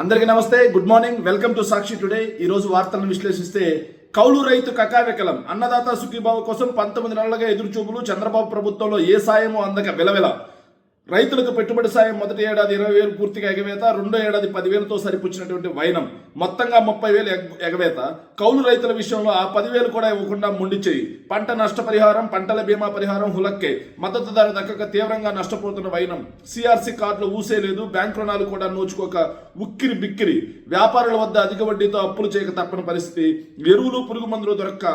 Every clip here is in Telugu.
అందరికీ నమస్తే good morning welcome to Sakshi today. ఈ రోజు వార్తలను విశ్లేషిస్తే కౌలు రైతు కకావికలం అన్నదాత సుఖీబాబు కోసం పంతొమ్మిది నెలలుగా ఎదురుచూపులు. చంద్రబాబు ప్రభుత్వంలో ఏ సాయమో అందక వెలవెల. రైతులకు పెట్టుబడి సాయం మొదటి ఏడాది ఇరవై వేలు పూర్తిగా ఎగవేత రెండో ఏడాది పదివేలతో సరిపుచ్చినటువంటి వైనం. మొత్తంగా ముప్పై వేలు ఎగవేత. కౌలు రైతుల విషయంలో ఆ పదివేలు కూడా ఇవ్వకుండా మొండి చేయి పంట నష్టపరిహారం పంటల బీమా పరిహారం హులక్కే. మద్దతు ధర దక్కక తీవ్రంగా నష్టపోతున్న వైనం. సిఆర్సి కార్డులు ఊసేలేదు బ్యాంక్ రుణాలు కూడా నోచుకోక ఉక్కిరి బిక్కిరి. వ్యాపారుల వద్ద అధిక వడ్డీతో అప్పులు చేయక తప్పని పరిస్థితి. ఎరువులు పురుగు మందులు దొరక్క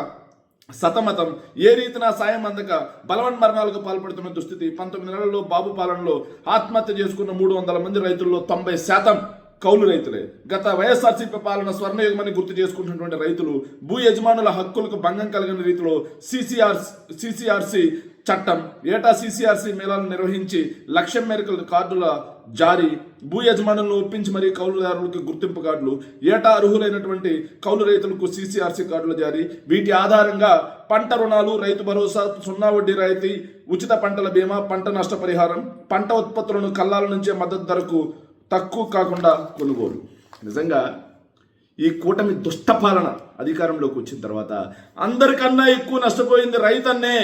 సతమతం. ఏ రీతిన సాయం అందక బలవన్ మరణాలకు పాల్పడుతున్న దుస్థితి. పంతొమ్మిది నెలల్లో బాబు పాలనలో ఆత్మహత్య చేసుకున్న మూడు వందల మంది రైతుల్లో తొంభై శాతం కౌలు రైతులే. గత వైఎస్ఆర్సీపీ పాలన స్వర్ణయుగమని గుర్తు చేసుకుంటున్నటువంటి రైతులు భూ యజమానుల హక్కులకు భంగం కలిగిన రీతిలో సిసిఆర్ సిసిఆర్సి చట్టం ఏటా సిసిఆర్సి మేళాలను నిర్వహించి లక్ష్యం మేరకు కార్డుల జారీ భూ యజమానులను ఒప్పించి మరీ కౌలుదారులకు గుర్తింపు కార్డులు ఏటా అర్హులైనటువంటి కౌలు రైతులకు సీసీఆర్సీ కార్డుల జారీ వీటి ఆధారంగా పంట రుణాలు రైతు భరోసా సున్నా వడ్డీ రాయితీ ఉచిత పంటల బీమా పంట నష్టపరిహారం పంట ఉత్పత్తులను కల్లాల నుంచే మద్దతు ధరకు తక్కువ కాకుండా కొనుగోలు. నిజంగా ఈ కూటమి దుష్టపాలన అధికారంలోకి వచ్చిన తర్వాత అందరికన్నా ఎక్కువ నష్టపోయింది రైతన్నే.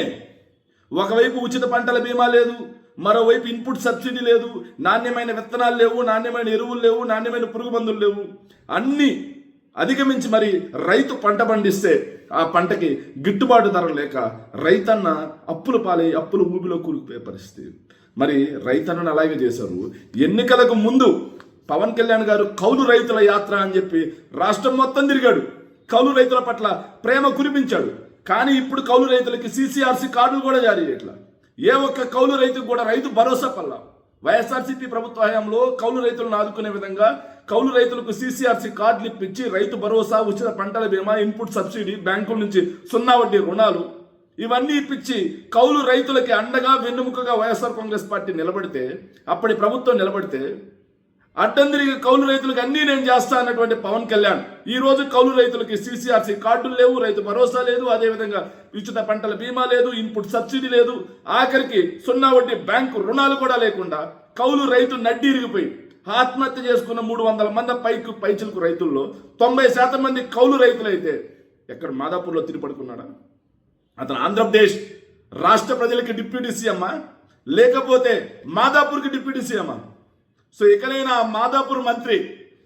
ఒకవైపు ఉచిత పంటల బీమా లేదు మరోవైపు ఇన్పుట్ సబ్సిడీ లేదు నాణ్యమైన విత్తనాలు లేవు నాణ్యమైన ఎరువులు లేవు నాణ్యమైన పురుగు మందులు లేవు. అన్నీ అధిగమించి మరి రైతు పంట పండిస్తే ఆ పంటకి గిట్టుబాటు ధర లేక రైతన్న అప్పులు పాలై అప్పులు ఊబిలో కూరుకుపోయే పరిస్థితి. మరి రైతన్నను అలాగే చేశారు. ఎన్నికలకు ముందు పవన్ కళ్యాణ్ గారు కౌలు రైతుల యాత్ర అని చెప్పి రాష్ట్రం మొత్తం తిరిగాడు. కౌలు రైతుల పట్ల ప్రేమ కురిపించాడు. కానీ ఇప్పుడు కౌలు రైతులకి సీసీఆర్సీ కార్డులు కూడా జారీ చేయట్లా. ఏ ఒక్క కౌలు రైతుకు కూడా రైతు భరోసా పల్లా. వైఎస్ఆర్సీపీ ప్రభుత్వ హయాంలో కౌలు రైతులను ఆదుకునే విధంగా కౌలు రైతులకు సీసీఆర్సీ కార్డులు ఇప్పించి రైతు భరోసా ఉచిత పంటల బీమా ఇన్పుట్ సబ్సిడీ బ్యాంకుల నుంచి సున్నా వడ్డీ రుణాలు ఇవన్నీ ఇప్పించి కౌలు రైతులకి అండగా వెన్నుముకగా వైఎస్ఆర్ కాంగ్రెస్ పార్టీ నిలబడితే అప్పటి ప్రభుత్వం నిలబడితే అడ్డం కౌలు రైతులకు అన్నీ నేను చేస్తా అన్నటువంటి పవన్ కళ్యాణ్. ఈ రోజు కౌలు రైతులకి సీసీఆర్సీ కార్డులు లేవు రైతు భరోసా లేదు అదేవిధంగా ఉచిత పంటల బీమా లేదు ఇన్పుట్ సబ్సిడీ లేదు. ఆఖరికి సున్నా వడ్డీ బ్యాంకు రుణాలు కూడా లేకుండా కౌలు రైతు నడ్డిరిగిపోయి ఆత్మహత్య చేసుకున్న మూడు వందల మంది పైకు పైచులకు రైతుల్లో తొంభై శాతం మంది కౌలు రైతులైతే ఎక్కడ మాదాపూర్లో తిరిపడుకున్నాడా? అతను ఆంధ్రప్రదేశ్ రాష్ట్ర ప్రజలకి డిప్యూటీ సీఎమ్మా? లేకపోతే మాదాపూర్కి డిప్యూటీ సీఎమ్మా? సో ఇకనైనా ఆ మాదాపూర్ మంత్రి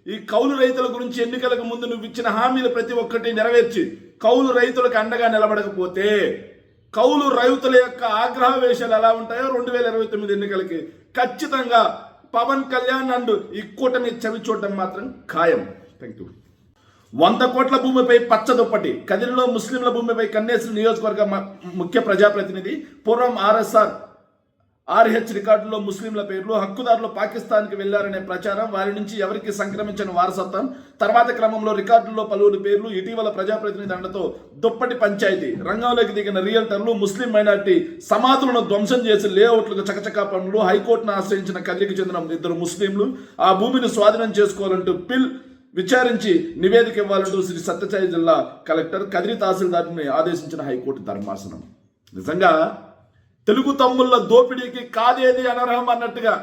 ఈ కౌలు రైతుల గురించి ఎన్నికలకు ముందు నువ్వు ఇచ్చిన హామీలు ప్రతి ఒక్కటి నెరవేర్చి కౌలు రైతులకు అండగా నిలబడకపోతే కౌలు రైతుల యొక్క ఆగ్రహ వేషాలు ఎలా ఉంటాయో రెండు వేల ఇరవై తొమ్మిది ఎన్నికలకి ఖచ్చితంగా పవన్ కళ్యాణ్ అండ్ ఈ కూటమి చవి చూడటం మాత్రం ఖాయం. థ్యాంక్ యూ వంద కోట్ల భూమిపై పచ్చదుప్పటి కదిరిలో ముస్లింల భూమిపై కన్నేసిన నియోజకవర్గ ముఖ్య ప్రజాప్రతినిధి పూర్వం ఆర్ఎస్ఆర్ ఆర్హెచ్ రికార్డులో ముస్లింల పేర్లు హక్కుదారులు పాకిస్తాన్కి వెళ్ళారనే ప్రచారం వారి నుంచి ఎవరికి సంక్రమించిన వారసత్వం తర్వాత క్రమంలో రికార్డుల్లో పలువురు పేర్లు ఇటీవల ప్రజాప్రతినిధి అండతో దుప్పటి పంచాయతీ రంగంలోకి దిగిన రియల్టర్లు ముస్లిం మైనార్టీ సమాధులను ధ్వంసం చేసి లేఅవుట్లకు చకచకా పనులు హైకోర్టును ఆశ్రయించిన కదిరికి చెందిన ఇద్దరు ముస్లింలు ఆ భూమిని స్వాధీనం చేసుకోవాలంటూ పిల్ విచారించి నివేదిక ఇవ్వాలంటూ శ్రీ సత్యసాయి జిల్లా కలెక్టర్ కదిరి తహసీల్దార్ని ఆదేశించిన హైకోర్టు ధర్మాసనం. నిజంగా తెలుగు తమ్ముళ్ళ దోపిడీకి కాదేది అనర్హం అన్నట్టుగా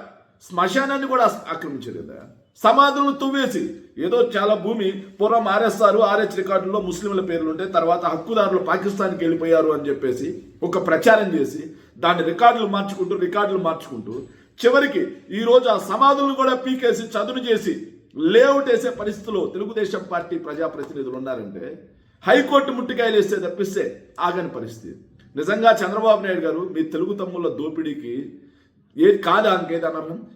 శ్మశానాన్ని కూడా ఆక్రమించారు కదా సమాధులను తువ్వేసి ఏదో చాలా భూమి పూర్వం ఆర్ఎస్ఆర్ ఆర్హెచ్ రికార్డుల్లో ముస్లింల పేర్లు ఉంటే తర్వాత హక్కుదారులు పాకిస్తాన్కి వెళ్ళిపోయారు అని చెప్పేసి ఒక ప్రచారం చేసి దాని రికార్డులు మార్చుకుంటూ రికార్డులు మార్చుకుంటూ చివరికి ఈ రోజు ఆ సమాధులను కూడా పీకేసి చదును చేసి లేఅవుట్ వేసే పరిస్థితిలో తెలుగుదేశం పార్టీ ప్రజాప్రతినిధులు ఉన్నారంటే హైకోర్టు ముట్టికాయలు వేస్తే తప్పిస్తే ఆగని పరిస్థితి. నిజంగా చంద్రబాబు నాయుడు గారు మీ తెలుగు తమ్ముళ్ళ దోపిడీకి ఏది కాదా అంకేది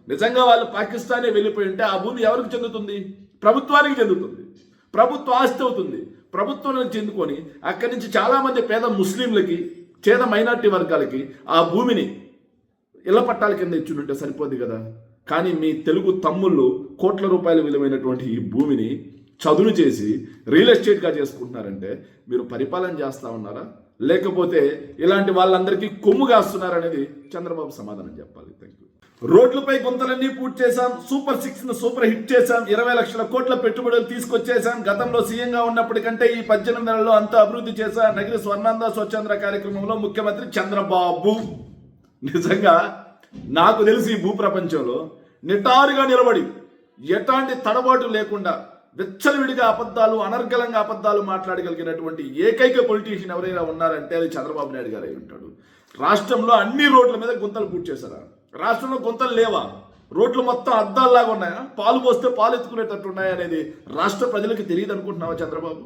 నిజంగా వాళ్ళు పాకిస్తానే వెళ్ళిపోయి ఉంటే ఆ భూమి ఎవరికి చెందుతుంది? ప్రభుత్వానికి చెందుతుంది. ప్రభుత్వ ఆస్తి అవుతుంది. ప్రభుత్వానికి చెందుకొని అక్కడి నుంచి చాలామంది పేద ముస్లింలకి చేద మైనార్టీ వర్గాలకి ఆ భూమిని ఇళ్ళ పట్టాల కింద ఇచ్చుంటే సరిపోద్ది కదా? కానీ మీ తెలుగు తమ్ముళ్ళు కోట్ల రూపాయల విలువైనటువంటి ఈ భూమిని చదును చేసి రియల్ ఎస్టేట్గా చేసుకుంటున్నారంటే మీరు పరిపాలన చేస్తూ ఉన్నారా? లేకపోతే ఇలాంటి వాళ్ళందరికీ కొమ్ము కాస్తున్నారనేది చంద్రబాబు సమాధానం చెప్పాలి. థ్యాంక్ యూ రోడ్లపై గుంతలన్నీ పూర్తి చేశాం. సూపర్ సిక్స్ను సూపర్ హిట్ చేశాం. ఇరవై లక్షల కోట్ల పెట్టుబడులు తీసుకొచ్చేశాం. గతంలో సీఎంగా ఉన్నప్పటికంటే ఈ పద్దెనిమిది నెలల్లో అంతా అభివృద్ధి చేశా. నగిరి స్వర్ణాంద స్వచ్ఛంద్ర కార్యక్రమంలో ముఖ్యమంత్రి చంద్రబాబు. నిజంగా నాకు తెలిసి ఈ భూప్రపంచంలో నిటారుగా నిలబడి ఎట్లాంటి తడబాటు లేకుండా విచ్చలవిడిగా అబద్ధాలు అనర్గలంగా అబద్ధాలు మాట్లాడగలిగినటువంటి ఏకైక పొలిటీషియన్ ఎవరైనా ఉన్నారంటే అది చంద్రబాబు నాయుడు గారు అయి ఉంటాడు రాష్ట్రంలో అన్ని రోడ్ల మీద గుంతలు పూర్తి చేశారా? రాష్ట్రంలో గుంతలు లేవా? రోడ్లు మొత్తం అద్దాల్లాగా ఉన్నాయా? పాలు పోస్తే పాలు ఎత్తుకునేటట్టు ఉన్నాయా అనేది రాష్ట్ర ప్రజలకు తెలియదు అనుకుంటున్నావా చంద్రబాబు?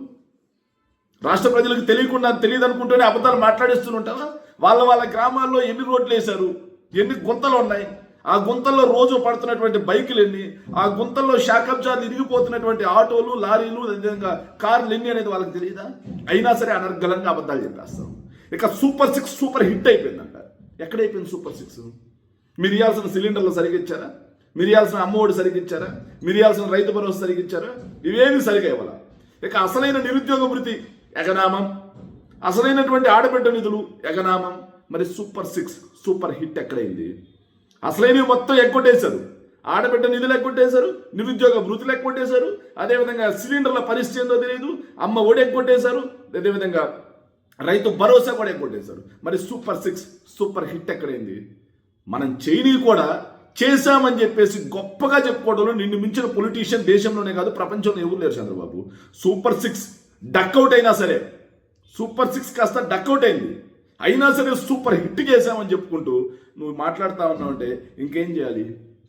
రాష్ట్ర ప్రజలకు తెలియకుండా తెలియదు అనుకుంటూనే అబద్ధాలు మాట్లాడిస్తుంటారా వాళ్ళ వాళ్ళ గ్రామాల్లో ఎన్ని రోడ్లు వేశారు? ఎన్ని గుంతలు ఉన్నాయి? ఆ గుంతల్లో రోజు పడుతున్నటువంటి బైకులు ఎన్ని ఆ గుంతల్లో శాకబ్జాలు ఇరిగిపోతున్నటువంటి ఆటోలు లారీలు అదేవిధంగా కార్లు ఎన్ని అనేది వాళ్ళకి తెలియదా అయినా సరే అనర్గళంగా అబద్ధాలు చెప్పేస్తాం. ఇక సూపర్ సిక్స్ సూపర్ హిట్ అయిపోయిందంట. ఎక్కడైపోయింది సూపర్ సిక్స్? మీరు ఇవ్వాల్సిన సిలిండర్లు సరిగ్గా ఇచ్చారా? మీరు ఇవ్వాల్సిన అమ్మఒడి సరిగ్గా ఇచ్చారా? మీరు ఇవ్వాల్సిన రైతు భరోసా సరిగ్గా ఇచ్చారా? సరిగా ఇవ్వాల. ఇక అసలైన నిరుద్యోగ వృత్తి ఎగనామం అసలైనటువంటి ఆడబిడ్డ నిధులు ఎగనామం మరి సూపర్ సిక్స్ సూపర్ హిట్ ఎక్కడైంది? అసలైనవి మొత్తం ఎగ్గొట్టేశారు. ఆడబిడ్డ నిధులు ఎగ్గొట్టేశారు నిరుద్యోగ వృత్తులు ఎగ్గొట్టేశారు అదేవిధంగా సిలిండర్ల పరిస్థితి ఏందో తెలియదు అమ్మ ఒడి ఎగ్గొట్టేశారు అదేవిధంగా రైతు భరోసా కూడా ఎగ్గొట్టేశారు. మరి సూపర్ సిక్స్ సూపర్ హిట్ ఎక్కడైంది? మనం చేయని కూడా చేశామని చెప్పేసి గొప్పగా చెప్పుకోవడంలో నిన్ను మించిన పొలిటీషియన్ దేశంలోనే కాదు ప్రపంచంలో ఎవరు లేరు చంద్రబాబు. సూపర్ సిక్స్ డక్అవుట్ అయినా సరే సూపర్ సిక్స్ కాస్త డక్అవుట్ అయింది. అయినా సరే సూపర్ హిట్ చేశామని చెప్పుకుంటూ నువ్వు మాట్లాడుతూ ఉన్నావు అంటే ఇంకేం చేయాలి?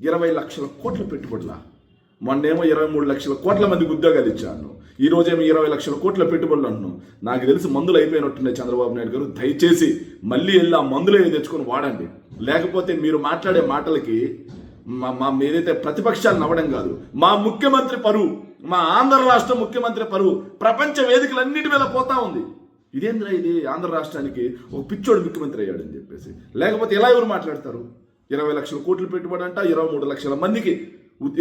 ఇరవై లక్షల కోట్ల పెట్టుబడుల? మొన్నేమో ఇరవై మూడు లక్షల కోట్ల మందికి ఉద్యోగాలు ఇచ్చాను. ఈ రోజేమో ఇరవై లక్షల కోట్ల పెట్టుబడులు అంటున్నాను నాకు తెలిసి మందులు అయిపోయినట్టున్నాయి చంద్రబాబు నాయుడు గారు. దయచేసి మళ్ళీ వెళ్ళి ఆ మందులు ఏదో తెచ్చుకొని వాడండి. లేకపోతే మీరు మాట్లాడే మాటలకి మా మా ఏదైతే ప్రతిపక్షాలు నవ్వడం కాదు మా ముఖ్యమంత్రి పరువు మా ఆంధ్ర రాష్ట్ర ముఖ్యమంత్రి పరువు ప్రపంచ వేదికలన్నిటి మీద పోతా ఉంది. ఇదేంద్రా ఇది? ఆంధ్ర రాష్ట్రానికి ఒక పిచ్చోడు ముఖ్యమంత్రి అయ్యాడని చెప్పేసి. లేకపోతే ఎలా ఎవరు మాట్లాడతారు? ఇరవై లక్షల కోట్లు పెట్టుబడి అంట ఇరవై మూడు లక్షల మందికి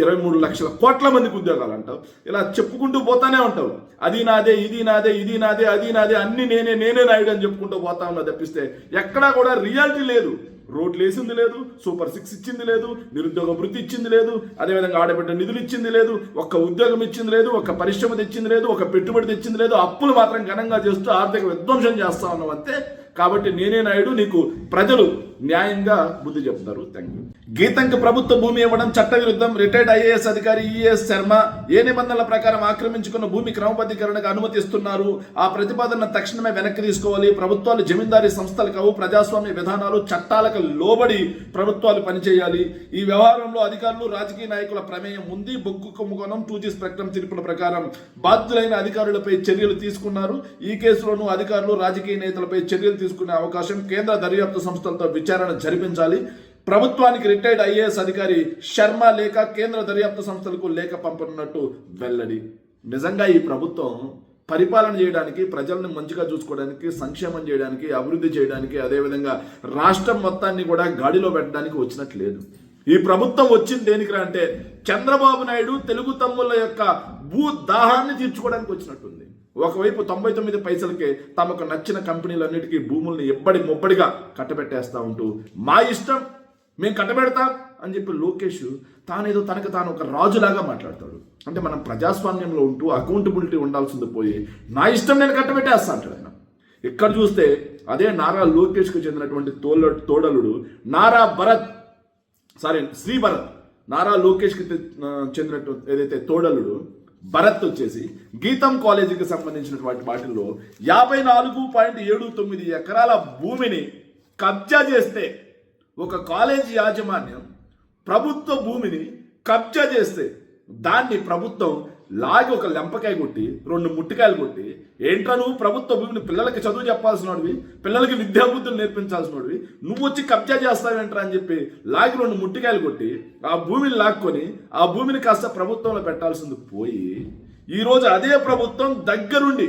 ఇరవై మూడు లక్షల కోట్ల మందికి ఉద్యోగాలు అంటావు. ఇలా చెప్పుకుంటూ పోతానే ఉంటావు. అది నాదే ఇది నాదే ఇది నాదే అది నాదే అన్ని నేనే నేనే నాయుడు అని చెప్పుకుంటూ పోతా ఉన్నా తప్పిస్తే ఎక్కడా కూడా రియాలిటీ లేదు. రోడ్లు వేసింది లేదు సూపర్ సిక్స్ ఇచ్చింది లేదు నిరుద్యోగ వృత్తి ఇచ్చింది లేదు అదేవిధంగా ఆడబిడ్డ నిధులు ఇచ్చింది లేదు ఒక్క ఉద్యోగం ఇచ్చింది లేదు ఒక పరిశ్రమ తెచ్చింది లేదు ఒక పెట్టుబడి తెచ్చింది లేదు అప్పులు మాత్రం ఘనంగా చేస్తూ ఆర్థిక విధ్వంసం చేస్తా ఉన్నాం అంతే. కాబట్టి నేనే నాయుడు నీకు ప్రజలు న్యాయంగా బుద్ధి చెప్తారు. థ్యాంక్ యూ గీతంకి ప్రభుత్వ భూమి ఇవ్వడం చట్టవిరుద్ధం రిటైర్డ్ ఐఏఎస్ అధికారి ఈఎస్ శర్మ ఏ నిబంధనల ప్రకారం ఆక్రమించుకున్న భూమి క్రమబద్ధీకరణకు అనుమతిస్తున్నారు? ఆ ప్రతిపాదన తక్షణమే వెనక్కి తీసుకోవాలి. ప్రభుత్వాలు జమీందారీ సంస్థలు కావు. ప్రజాస్వామ్య విధానాలు చట్టాలకు లోబడి ప్రభుత్వాలు పనిచేయాలి. ఈ వ్యవహారంలో అధికారులు రాజకీయ నాయకుల ప్రమేయం ఉంది. బొగ్గు కుంభకోణం టూ జీ స్పెక్ట్రమ్ తీర్పుల ప్రకారం బాధ్యులైన అధికారులపై చర్యలు తీసుకున్నారు. ఈ కేసులోనూ అధికారులు రాజకీయ నేతలపై చర్యలు తీసుకునే అవకాశం కేంద్ర దర్యాప్తు సంస్థలతో విచారణ జరిపించాలి. ప్రభుత్వానికి రిటైర్డ్ ఐఏఎస్ అధికారి శర్మ లేఖ కేంద్ర దర్యాప్తు సంస్థలకు లేఖ పంపనున్నట్టు వెల్లడి. నిజంగా ఈ ప్రభుత్వం పరిపాలన చేయడానికి ప్రజలను మంచిగా చూసుకోవడానికి సంక్షేమం చేయడానికి అభివృద్ధి చేయడానికి అదేవిధంగా రాష్ట్రం మొత్తాన్ని కూడా గాడిలో పెట్టడానికి వచ్చినట్టు లేదు ఈ ప్రభుత్వం వచ్చింది దేనికిరా అంటే చంద్రబాబు నాయుడు తెలుగు తమ్ముళ్ళ యొక్క భూ దాహాన్ని తీర్చుకోవడానికి వచ్చినట్టుంది. ఒకవైపు తొంభై తొమ్మిది పైసలకే తమకు నచ్చిన కంపెనీలన్నిటికీ భూముల్ని ఎబ్బడి ముబ్బడిగా కట్టబెట్టేస్తా ఉంటూ మా ఇష్టం మేము కట్టబెడతాం అని చెప్పి లోకేష్ తానేదో తనకు తాను ఒక రాజులాగా మాట్లాడతాడు. అంటే మనం ప్రజాస్వామ్యంలో ఉంటూ అకౌంటబిలిటీ ఉండాల్సింది పోయి నా ఇష్టం నేను కట్టబెట్టేస్తా అంటాడు ఆయన. ఇక్కడ చూస్తే అదే నారా లోకేష్కు చెందినటువంటి తోల తోడలుడు నారా భరత్. సారీ శ్రీ భరత్. నారా లోకేష్కి తె- చెందినట్టు ఏదైతే తోడలుడు భరత్ వచ్చేసి గీతం కాలేజీకి సంబంధించినటువంటి వాటిల్లో యాభై నాలుగు పాయింట్ ఏడు తొమ్మిది ఎకరాల భూమిని కబ్జా చేస్తే ఒక కాలేజీ యాజమాన్యం ప్రభుత్వ భూమిని కబ్జా చేస్తే దాన్ని ప్రభుత్వం లాగి ఒక లెంపకాయ కొట్టి రెండు ముట్టికాయలు కొట్టి ఏంట్రా నువ్వు ప్రభుత్వ భూమిని పిల్లలకి చదువు చెప్పాల్సినవి పిల్లలకి విద్యాబుద్ధులు నేర్పించాల్సినవి నువ్వు వచ్చి కబ్జా చేస్తావేంట్రా అని చెప్పి లాగి రెండు ముట్టికాయలు కొట్టి ఆ భూమిని లాక్కొని ఆ భూమిని కాస్త ప్రభుత్వంలో పెట్టాల్సింది పోయి ఈరోజు అదే ప్రభుత్వం దగ్గరుండి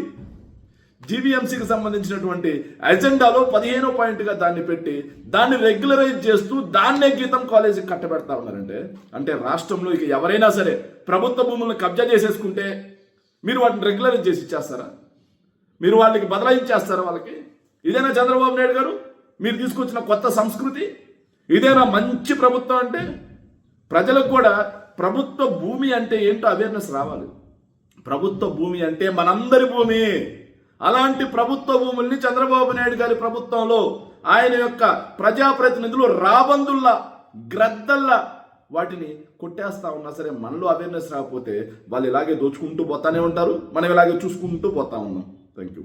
జీవీఎంసీకి సంబంధించినటువంటి ఎజెండాలో పదిహేనో పాయింట్గా దాన్ని పెట్టి దాన్ని రెగ్యులరైజ్ చేస్తూ దాన్నే గీతం కాలేజీకి కట్టబెడతా ఉన్నారంటే అంటే రాష్ట్రంలో ఇక ఎవరైనా సరే ప్రభుత్వ భూములను కబ్జా చేసేసుకుంటే మీరు వాటిని రెగ్యులరైజ్ చేసి ఇచ్చేస్తారా? మీరు వాళ్ళకి బదలాయించేస్తారా వాళ్ళకి? ఇదేనా చంద్రబాబు నాయుడు గారు? మీరు తీసుకొచ్చిన కొత్త సంస్కృతి? ఇదేనా మంచి ప్రభుత్వం అంటే? ప్రజలకు కూడా ప్రభుత్వ భూమి అంటే ఏంటో అవేర్నెస్ రావాలి. ప్రభుత్వ భూమి అంటే మనందరి భూమి. అలాంటి ప్రభుత్వ భూముల్ని చంద్రబాబు నాయుడు గారి ప్రభుత్వంలో ఆయన యొక్క ప్రజాప్రతినిధులు రాబందుల్లా గ్రద్దల్లా వాటిని కొట్టేస్తా ఉన్నా సరే మనలో అవేర్నెస్ రాకపోతే వాళ్ళు ఇలాగే దోచుకుంటూ పోతానే ఉంటారు. మనం ఇలాగే చూసుకుంటూ పోతా ఉన్నాం. Thank you